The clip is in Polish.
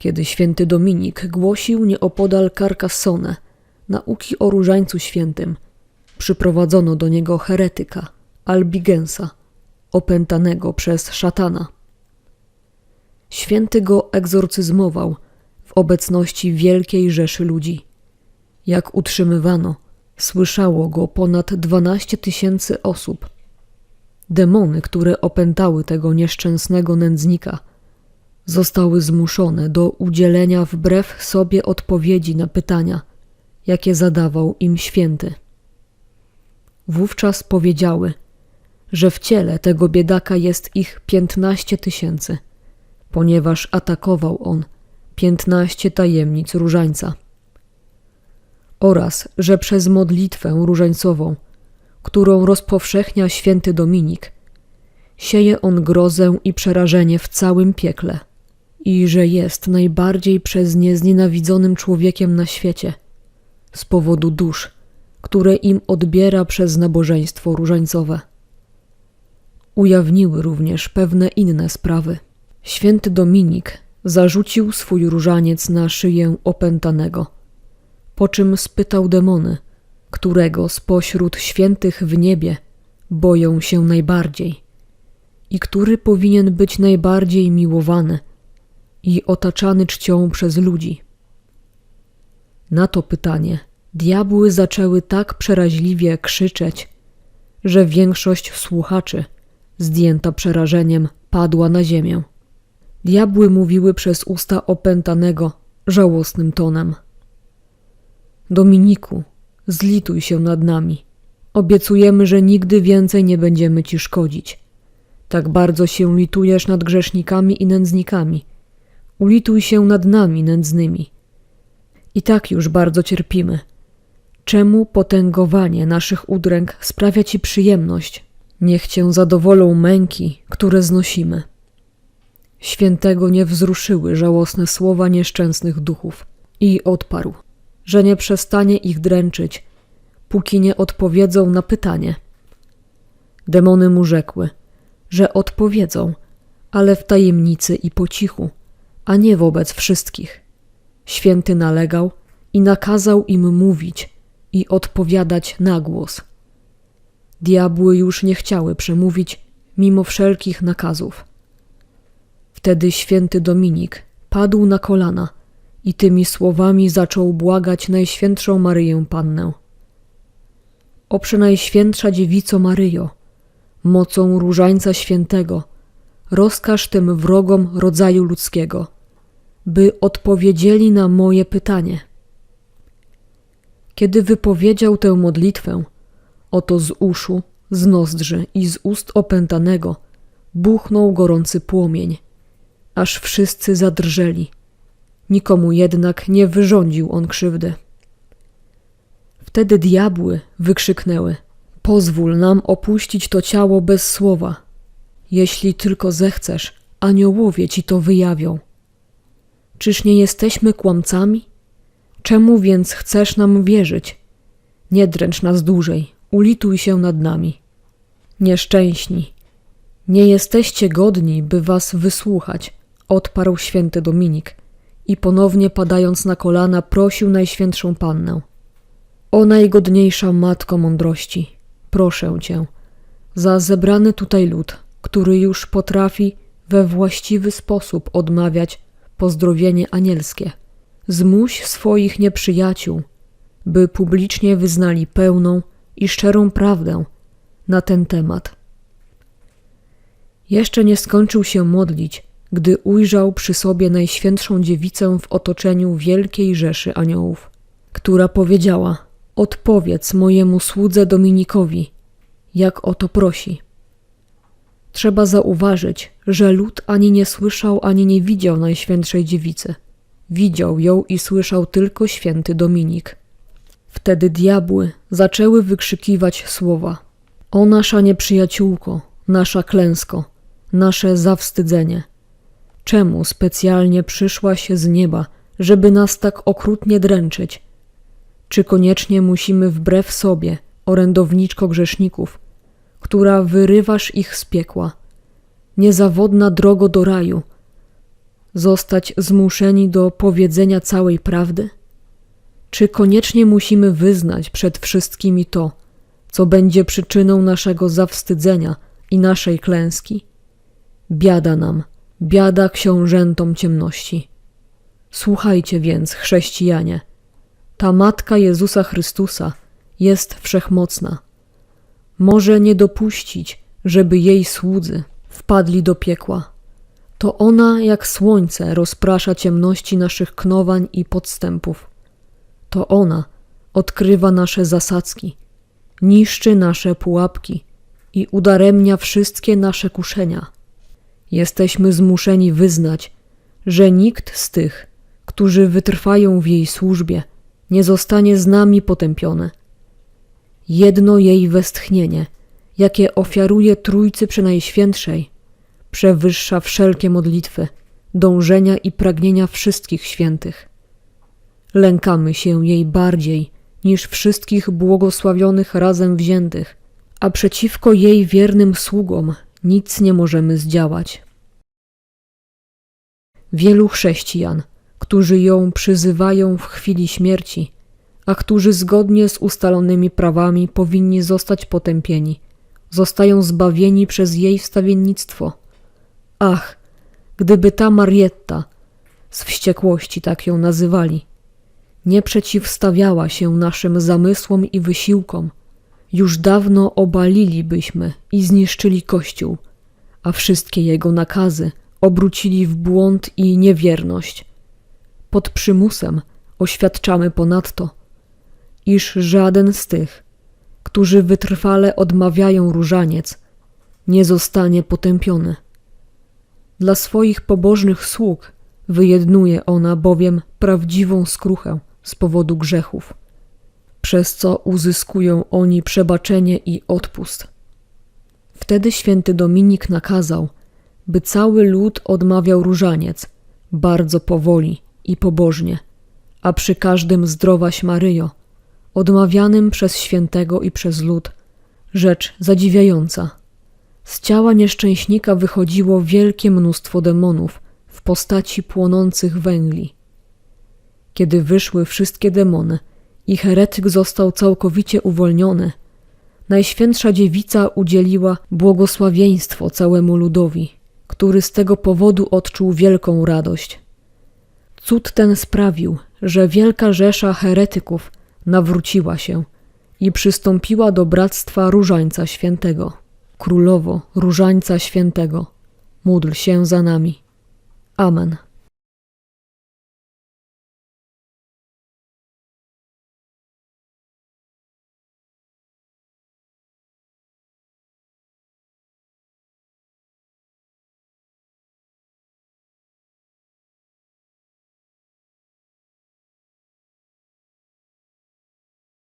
Kiedy święty Dominik głosił nieopodal Carcassonne nauki o różańcu świętym, przyprowadzono do niego heretyka, Albigensa, opętanego przez szatana. Święty go egzorcyzmował w obecności wielkiej rzeszy ludzi. Jak utrzymywano, słyszało go ponad dwanaście tysięcy osób. Demony, które opętały tego nieszczęsnego nędznika, zostały zmuszone do udzielenia wbrew sobie odpowiedzi na pytania, jakie zadawał im święty. Wówczas powiedziały, że w ciele tego biedaka jest ich piętnaście tysięcy, ponieważ atakował on piętnaście tajemnic różańca. Oraz, że przez modlitwę różańcową, którą rozpowszechnia święty Dominik, sieje on grozę i przerażenie w całym piekle i że jest najbardziej przez nie znienawidzonym człowiekiem na świecie z powodu dusz, które im odbiera przez nabożeństwo różańcowe. Ujawniły również pewne inne sprawy. Święty Dominik zarzucił swój różaniec na szyję opętanego, po czym spytał demony, którego spośród świętych w niebie boją się najbardziej i który powinien być najbardziej miłowany i otaczany czcią przez ludzi. Na to pytanie diabły zaczęły tak przeraźliwie krzyczeć, że większość słuchaczy, zdjęta przerażeniem, padła na ziemię. Diabły mówiły przez usta opętanego żałosnym tonem. Dominiku, zlituj się nad nami. Obiecujemy, że nigdy więcej nie będziemy ci szkodzić. Tak bardzo się litujesz nad grzesznikami i nędznikami. Ulituj się nad nami nędznymi. I tak już bardzo cierpimy. Czemu potęgowanie naszych udręk sprawia ci przyjemność? Niech cię zadowolą męki, które znosimy. Świętego nie wzruszyły żałosne słowa nieszczęsnych duchów i odparł, że nie przestanie ich dręczyć, póki nie odpowiedzą na pytanie. Demony mu rzekły, że odpowiedzą, ale w tajemnicy i po cichu, a nie wobec wszystkich. Święty nalegał i nakazał im mówić i odpowiadać na głos. Diabły już nie chciały przemówić mimo wszelkich nakazów. Wtedy święty Dominik padł na kolana i tymi słowami zaczął błagać Najświętszą Maryję Pannę. O Przenajświętsza Dziewico Maryjo, mocą różańca świętego, rozkaż tym wrogom rodzaju ludzkiego, by odpowiedzieli na moje pytanie. Kiedy wypowiedział tę modlitwę, oto z uszu, z nozdrzy i z ust opętanego buchnął gorący płomień, aż wszyscy zadrżeli. Nikomu jednak nie wyrządził on krzywdy. Wtedy diabły wykrzyknęły: Pozwól nam opuścić to ciało bez słowa. Jeśli tylko zechcesz, aniołowie ci to wyjawią. Czyż nie jesteśmy kłamcami? Czemu więc chcesz nam wierzyć? Nie dręcz nas dłużej, ulituj się nad nami. Nieszczęśni, nie jesteście godni, by was wysłuchać, odparł święty Dominik i ponownie padając na kolana prosił Najświętszą Pannę. O najgodniejsza Matko Mądrości, proszę Cię, za zebrany tutaj lud, który już potrafi we właściwy sposób odmawiać pozdrowienie anielskie. Zmuś swoich nieprzyjaciół, by publicznie wyznali pełną i szczerą prawdę na ten temat. Jeszcze nie skończył się modlić, gdy ujrzał przy sobie Najświętszą Dziewicę w otoczeniu wielkiej rzeszy aniołów, która powiedziała: Odpowiedz mojemu słudze Dominikowi, jak o to prosi. Trzeba zauważyć, że lud ani nie słyszał, ani nie widział Najświętszej Dziewicy. Widział ją i słyszał tylko święty Dominik. Wtedy diabły zaczęły wykrzykiwać słowa: O nasza nieprzyjaciółko, nasza klęsko, nasze zawstydzenie. Czemu specjalnie przyszłaś z nieba, żeby nas tak okrutnie dręczyć? Czy koniecznie musimy wbrew sobie, orędowniczko grzeszników, która wyrywasz ich z piekła, niezawodna drogo do raju, zostać zmuszeni do powiedzenia całej prawdy? Czy koniecznie musimy wyznać przed wszystkimi to, co będzie przyczyną naszego zawstydzenia i naszej klęski? Biada nam, biada książętom ciemności. Słuchajcie więc, chrześcijanie, ta matka Jezusa Chrystusa jest wszechmocna. Może nie dopuścić, żeby jej słudzy wpadli do piekła. To ona jak słońce rozprasza ciemności naszych knowań i podstępów. To ona odkrywa nasze zasadzki, niszczy nasze pułapki i udaremnia wszystkie nasze kuszenia. Jesteśmy zmuszeni wyznać, że nikt z tych, którzy wytrwają w jej służbie, nie zostanie z nami potępiony. Jedno jej westchnienie, jakie ofiaruje Trójcy Przenajświętszej, przewyższa wszelkie modlitwy, dążenia i pragnienia wszystkich świętych. Lękamy się jej bardziej niż wszystkich błogosławionych razem wziętych, a przeciwko jej wiernym sługom nic nie możemy zdziałać. Wielu chrześcijan, którzy ją przyzywają w chwili śmierci, a którzy zgodnie z ustalonymi prawami powinni zostać potępieni, zostają zbawieni przez jej wstawiennictwo. Ach, gdyby ta Marietta, z wściekłości tak ją nazywali, nie przeciwstawiała się naszym zamysłom i wysiłkom, już dawno obalilibyśmy i zniszczyli Kościół, a wszystkie jego nakazy obrócili w błąd i niewierność. Pod przymusem oświadczamy ponadto, iż żaden z tych, którzy wytrwale odmawiają różaniec, nie zostanie potępiony. Dla swoich pobożnych sług wyjednuje ona bowiem prawdziwą skruchę z powodu grzechów, przez co uzyskują oni przebaczenie i odpust. Wtedy święty Dominik nakazał, by cały lud odmawiał różaniec, bardzo powoli i pobożnie, a przy każdym zdrowaś Maryjo, odmawianym przez świętego i przez lud, rzecz zadziwiająca. Z ciała nieszczęśnika wychodziło wielkie mnóstwo demonów w postaci płonących węgli. Kiedy wyszły wszystkie demony i heretyk został całkowicie uwolniony, Najświętsza Dziewica udzieliła błogosławieństwo całemu ludowi, który z tego powodu odczuł wielką radość. Cud ten sprawił, że wielka rzesza heretyków nawróciła się i przystąpiła do bractwa Różańca Świętego. Królowo Różańca Świętego, módl się za nami. Amen.